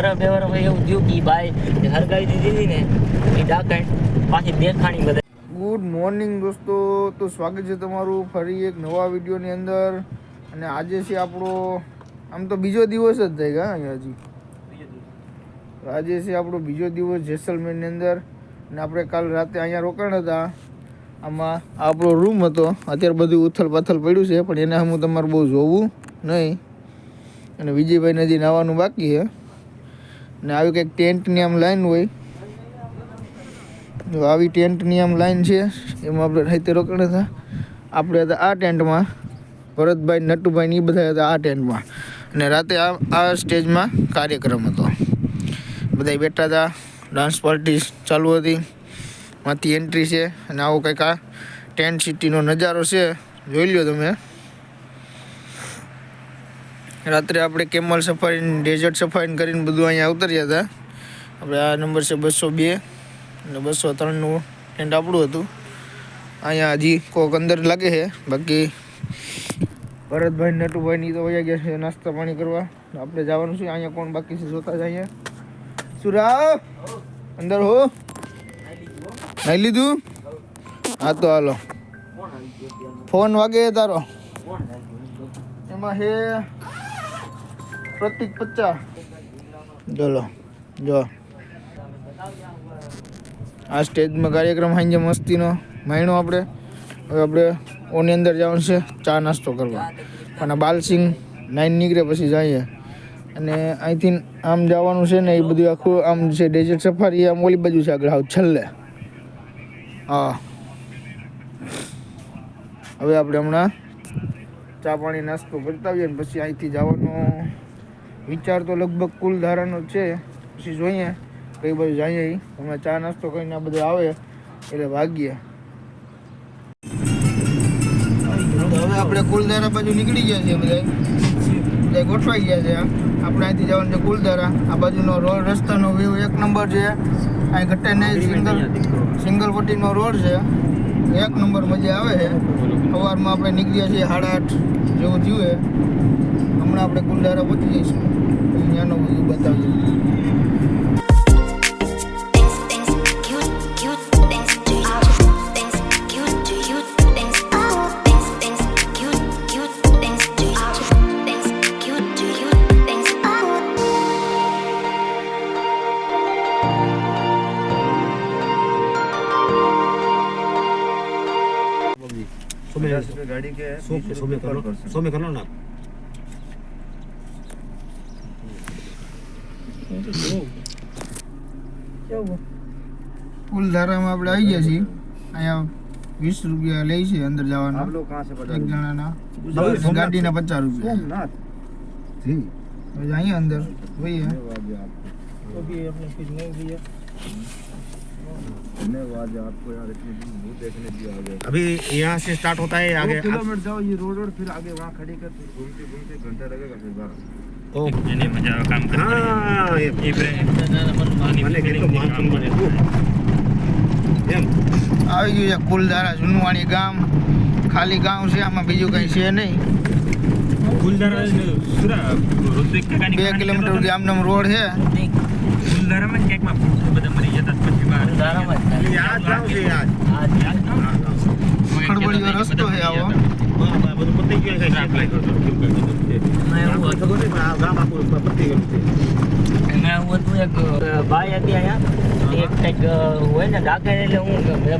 વરસ બે વરસ પછી એવું થયું કે ભાઈ હરગાવી દીધી હતી ને એ ડાકણ પાછી દેખાણી બધા ગુડ મોર્નિંગ દોસ્તો, તો સ્વાગત છે તમારું ફરી એક નવા વિડીયોની અંદર. અને આજે છે આપણો, આમ તો બીજો દિવસ જ થઈ ગયા હજી. આજે છે આપણો બીજો દિવસ જેસલમેરની અંદર. અને આપણે કાલ રાતે અહીંયા રોકાણ હતા. આમાં આપણો રૂમ હતો. અત્યારે બધું ઉથલ પાથલ પડ્યું છે, પણ એને હું તમારે બહુ જોવું નહીં. અને વિજયભાઈ નજી નાવાનું બાકી છે. ને આવી કંઈક ટેન્ટની આમ લાઈન હોય. આવી ટેન્ટની આમ લાઈન છે, એમાં આપણે રાતે રોકાણ હતા. આપણે હતા આ ટેન્ટમાં, ભરતભાઈ, નટુભાઈ ને એ બધા હતા આ ટેન્ટમાં. અને રાતે આ આ સ્ટેજમાં કાર્યક્રમ હતો. બધા બેઠા હતા ડાન્સ પાર્ટી ચાલુ હતી. માંથી એન્ટ્રી છે, અને આવો કંઈક આ ટેન્ટ સિટીનો નજારો છે, જોઈ લો તમે. રાત્રે આપણે કેમલ સફારી ડેઝર્ટ સફારી કરીને બધું અહીંયા ઉતર્યા હતા. આપણે આ નંબર છે બસો બે અને બસો ત્રણનું ટેન્ટ આપણું હતું. અહીંયા હજી કોક અંદર લાગે છે. બાકી ભરતભાઈ નટુભાઈ ની તો વયા ગયા છે નાસ્તા પાણી કરવા. આપણે જવાનું છે. અહીંયા કોણ બાકી છે જોતા જ અહીંયા. સુરા અંદર હો. નાઈ લીધું? હા તો હાલો. ફોન વાગે તારો. એમાં હે પ્રતિક પચ્ચા ચલો, જો. આ સ્ટેજમાં કાર્યક્રમ સાંજે મસ્તીનો માયણો આપણે. હવે આપણે ઓની અંદર જવાનું છે, ચા નાસ્તો કરવા. અને બાલસિંગ નાઇન નીકળે પછી જઈએ. અને અહીંથી આમ જવાનું છે ને એ બધું આખું આમ છે ડેઝર્ટ સફારી આમ ઓલી બાજુ છે આગળ છેલ્લે. હા. હવે આપણે હમણાં ચા પાણી નાસ્તો કરતા આવીએ ને પછી અહીંથી જવાનો. વિચાર તો લગભગ કુલ ધારાનો છે. પછી જોઈએ કઈ બાજુ જઈએ. હમણાં ચા નાસ્તો કરીને આ બધા આવે એટલે ભાગીએ હવે આપણે કુલધારા બાજુ નીકળી ગયા છીએ બધા ગોઠવાઈ ગયા છે. આપણે અહીંથી જવાનું છે કુલધારા આ બાજુનો રોડ રસ્તાનો વ્યૂ એક નંબર છે. અહીં ઘટે નહીં સિંગલ સિંગલ પટ્ટીનો રોડ છે. એક નંબર મજા આવે છે. સવારમાં આપણે નીકળ્યા છીએ સાડા આઠ જેવું થયું હમણાં આપણે કુલધારા પહોંચી જઈશું. sana uibata गाड़ी के सो में करो सो में करो ना ना કુલધારામાં આપણે આવી ગયા છીએ અહીંયા વીસ રૂપિયા લે છે અંદર आप જવાના लोग कहाँ से पता એક જણાના गुजरात અને ગાડીના પચાસ રૂપિયા सोमनाथ जी હવે અહીંયા અંદર જોઈએ धन्यवाद जी आपको धन्यवाद जी आपको यार इतनी दूर मुंह देखने दिया आ गए अभी यहाँ से स्टार्ट होता है आगे दो किलोमीटर जाओ ये रोड रोड फिर आगे वहाँ खड़ी कर फिर घूमते घूमते घंटा लगेगा फिर बारह ओ हाँ ये મને કેટલું માનતું મને એમ આવી ગયું છે કુલધારા જુનવાણી ગામ. ખાલી ગામ છે આમાં બીજું કઈ છે નહીં. બે કિલોમીટર સુધી રોડ છે. ખડબડીયો રસ્તો છે આવો. બધું પતી ગયું. કેવું ખબર નહીં, ગામ આખું પતી છે. એમાં એવું હતું એક ભાઈ હતી અહીંયા. એક કંઈક હોય ને ડાકે એટલે હું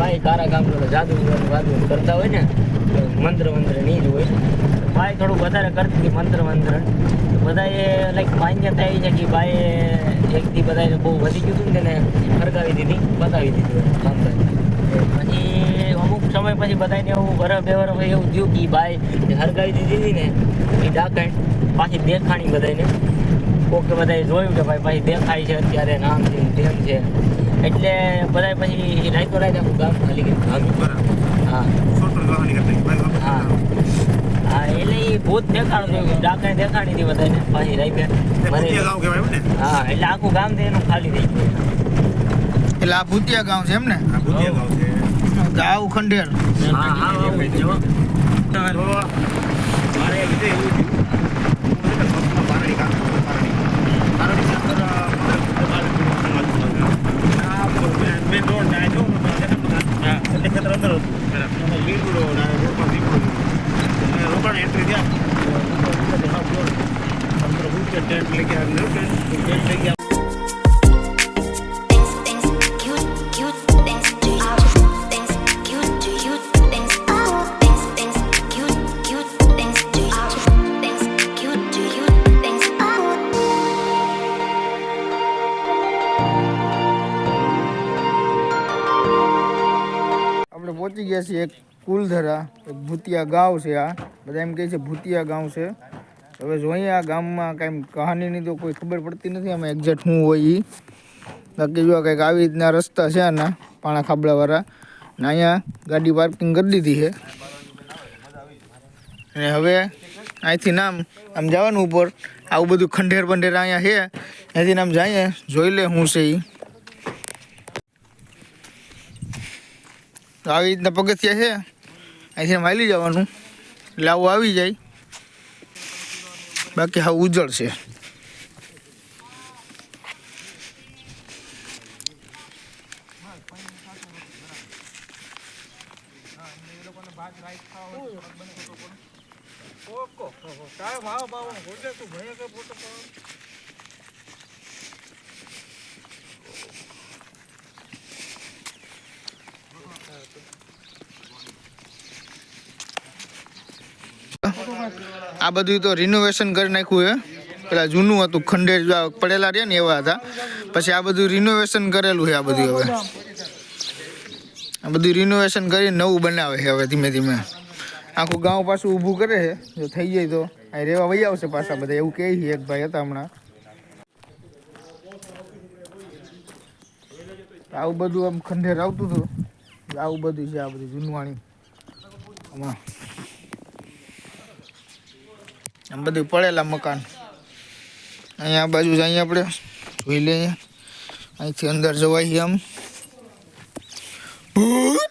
ભાઈ કારા કામ જાદુ વાદુ કરતા હોય ને મંત્ર મંત્ર નહીં જ હોય. ભાઈ થોડું વધારે કરતી હતી મંત્ર મંત્ર. બધાએ લાઈક માન્યતા એવી છે કે ભાઈ એક દી બધાને બહુ વધી ગયું હતું ને તેને ફરગાવી દીધી બતાવી દીધું. પછી અમુક સમય પછી બધાને એવું વરસ બે વરસ એવું થયું કે ભાઈ હરગાવી દીધી હતી ને એ ડાકણ પાછી દેખાણી બધાને કોકે બધાએ જોયું કે ભાઈ પાછી દેખાય છે અત્યારે નામ છે તેમ છે. એટલે બધાએ પછી રાઈતો રાઈત આખું ગામ ખાલી ગયું હા હા. હા. એટલે એ ભૂત દેખાડું જોયું ડાકણે દેખાડી હતી બધાને પાછી રાઈ ભૂતિયા ગામ કહેવાય એમ ને? હા એટલે આખું ગામ એનું ખાલી થઈ ગયું. એટલે આ ભૂતિયા ગામ છે એમ ને? ભૂતિયા ગામ છે. ગાવ ખંડેર. હા હા જ. મારે એવું ગયા છીએ એક કુલધરા, એક ભૂતિયા ગાંવ છે આ. બધા એમ કહે છે ભૂતિયા ગાંવ છે. હવે જોઈએ આ ગામમાં કાંઈ કહાનીની તો કોઈ ખબર પડતી નથી, આમાં એક્ઝેક્ટ શું હોય એ બાકી જો કંઈક આવી રીતના રસ્તા છે આના, પાણા ખાબડાવાળા. ને અહીંયા ગાડી પાર્કિંગ કરી દીધી છે. અને હવે અહીંથી નામ, આમ જવાનું ઉપર. આવું બધું ખંડેર બંડેર અહીંયા છે. અહીંથી નામ જઈએ, જોઈ લે શું છે એ તો આવી રીતના પગથિયા છે. અહીંથી માલી જવાનું. એટલે આવું આવી જાય. બાકી હા ઉજળ છે. આ બધું તો રિનોવેશન કરી નાખ્યું છે પેલા જૂનું હતું, ખંડેર પડેલા રહ્યા ને એવા હતા. પછી આ બધું રિનોવેશન કરેલું છે આ બધું હવે. આ બધું રિનોવેશન કરી નવું બનાવે છે હવે ધીમે ધીમે. આખું ગાંવ પાછું ઊભું કરે છે જો થઈ જાય તો. અહીં રહેવા વહી આવશે પાછા બધા, એવું કહે છે એક ભાઈ હતા હમણાં. આવું બધું આમ ખંડેર આવતું હતું. આવું બધું છે આ બધું જૂનવાણી. આમ બધું પડેલા મકાન. અહીંયા બાજુ જઈએ આપણે જોઈ લઈએ. અહીંથી અંદર જવાય આમ. ભૂત!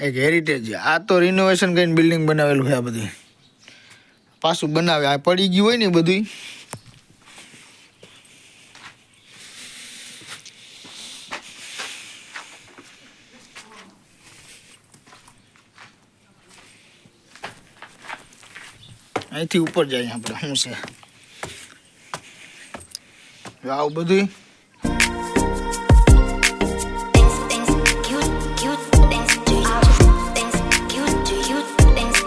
એક હેરિટેજ આ તો રિનોવેશન કરીને બિલ્ડિંગ બનાવેલું છે આ બધી. પાછું બનાવે. આ પડી ગયું હોય ને બધું અહીંથી ઉપર જાય આપણે શું છે જો આવું બધું Things, things, cute, cute, things to you. Things, cute to you. Things,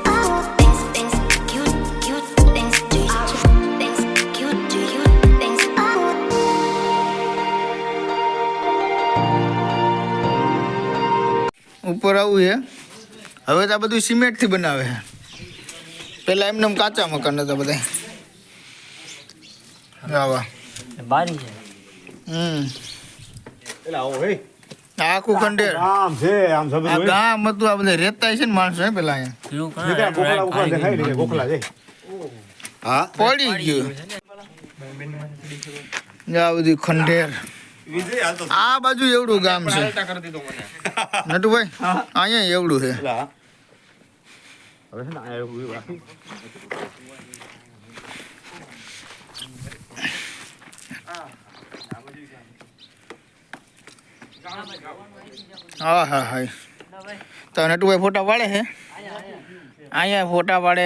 things, things, cute, cute, things to you. Things, cute to you. Things, ઉપર આવું છે હવે તો આ બધું સિમેન્ટથી બનાવે છે પહેલાં એમને કાચા મકાન હતા બધા આવા બારી છે. હમ. એટલે આવો હે. આખું ખંડેર. આમ છે આમ સમજ આ ગામ હતું આ બધા રહેતા છે ને માણસો હે પેલા અહીંયા. ગોખલા ઉપર દેખાય ને ગોખલા છે. હા. પડી ગયું. આ બધું ખંડેર. વિજય હાલ તો આ બાજુ એવડું ગામ છે. કરી નટુભાઈ અહીંયા એવડું છે. હવે ને, આ એવું રાખી. હા હા હા. તો ટુએ ફોટા પાડે છે? અહીંયા ફોટા પાડે.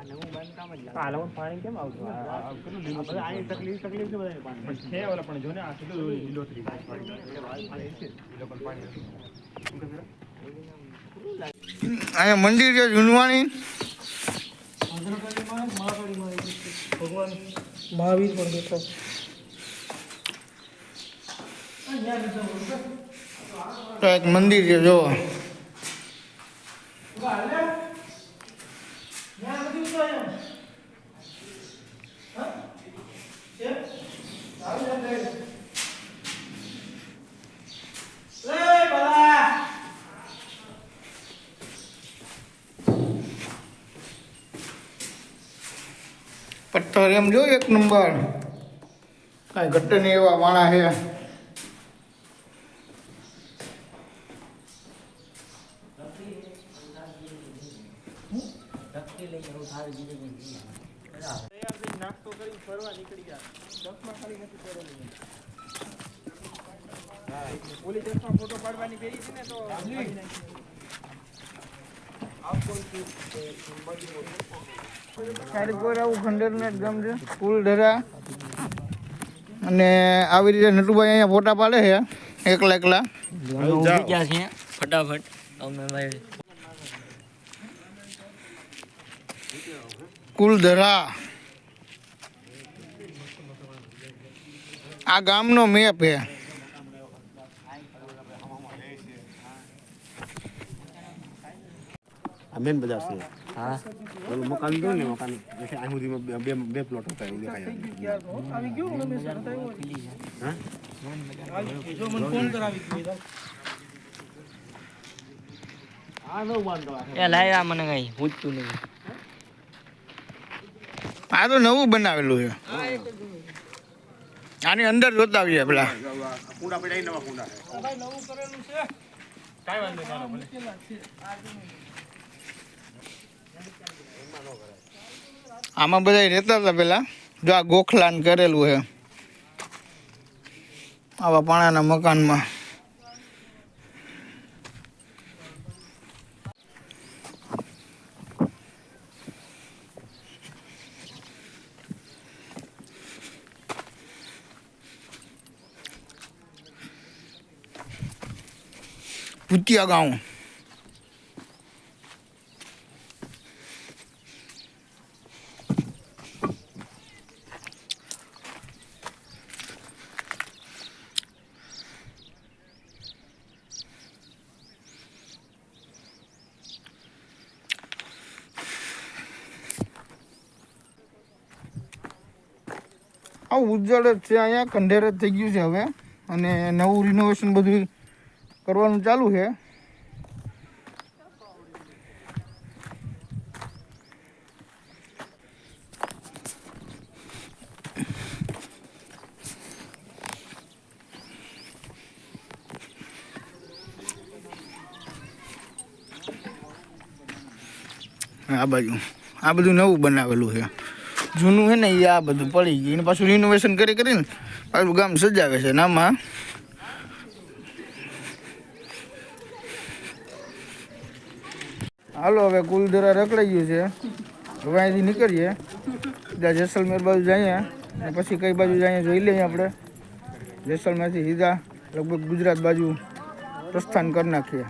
પાણી કેમ આવતું? આની તકલીફ તકલીફ છે બધાને પાણી. છે ઓલા પણ જો ને આ સીધું લીલોતરી પાણી છે એ લોકો પાણી અહીંયા મંદિર છે જૂનવાણી. મહાવીર પણ બેઠા. તો એક મંદિર છે જો પથ્થર એમ જો એક નંબર. કાંઈ ઘટે નહીં એવા માણા છે નાસ્તો કરી ફરવા નીકળી ગયા ચશ્મા ખાલી નથી પહેરેલી ઓલી ચશ્મા ફોટો પાડવાની પહેરી હતી ને તો ગામ છે ફૂલ અને આવી રીતે નટુભાઈ અહીંયા ફોટા પાડે છે એકલા એકલા. ફટાફટ. અમે કુલધરા આ ગામનો મેપ છે. મેન બજાર છે હા મકાન જોયું ને મકાન એટલે અહીં સુધીમાં બે- બે બે પ્લોટ હતા એવું દેખાય એ લાવ્યા મને કઈ પૂછતું નહીં આ તો નવું બનાવેલું છે આની અંદર જોતા આવીએ પેલા કુંડા પડ્યા નવા કુંડા કાંઈ વાંધો નહીં હાલો ભલે. આમાં બધા રહેતા હતા પેલા. જો આ ગોખલાન કરેલું છે આવા પાણાના મકાનમાં. ભૂતિયા ગાઉં. આ ઉજ્જળ જ છે, અહીંયા ખંડેર જ થઈ ગયું છે હવે. અને નવું રિનોવેશન બધું કરવાનું ચાલુ છે. આ બાજુ, આ બધું નવું બનાવેલું છે. જૂનું છે ને એ આ બધું પડી ગયું. એને પાછું રિનોવેશન કરી કરીને પાછું ગામ સજાવે છે ને આમાં. હાલો, હવે કુલધરા રખડાઈ ગયું છે. હવે અહીંથી નીકળીએ. સીધા જેસલમેર બાજુ જઈએ. અને પછી કઈ બાજુ જઈએ જોઈ લઈએ આપણે. જેસલમેરથી સીધા લગભગ ગુજરાત બાજુ પ્રસ્થાન કરી નાખીએ.